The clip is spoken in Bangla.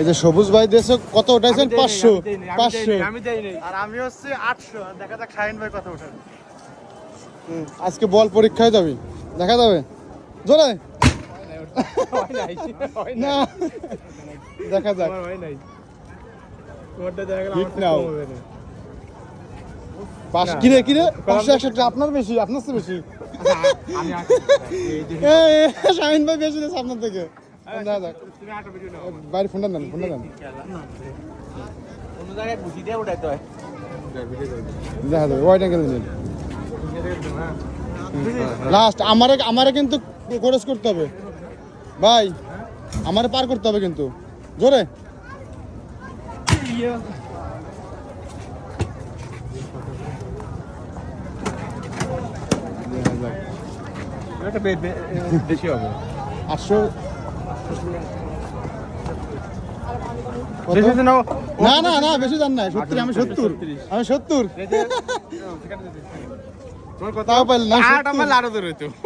এই যে সবুজ ভাই দেশে কত উঠাইছেন? পাঁচশো পাঁচশো। আমি আর আমি হচ্ছে আটশো। দেখা যাক শাহিন ভাই উঠাবে আজকে বল পরীক্ষায় যাবি। দেখা যাবে? জোরে? না। দেখা যাক। পাঁচ কিরে কিরে? পাঁচশো একষট্টি আপনার বেশি আপনার চেয়ে বেশি। শাহিন ভাই বেশি দিয়েছে আপনার থেকে। বাইরে ফোনটা ফোনটা দেখা যাবে ওয়াইড অ্যাঙ্গেল নিন। লাস্ট আমারে আমারে কিন্তু খরচ করতে হবে। ভাই আমারে পার করতে হবে কিন্তু। জোরে। আটশো তো নাও না না না বেশি জান নাই সত্তর আমি সত্তর আমি সত্তর। তাও পাইল না আট সত্তর। আমার লাড়ো ধরে তো।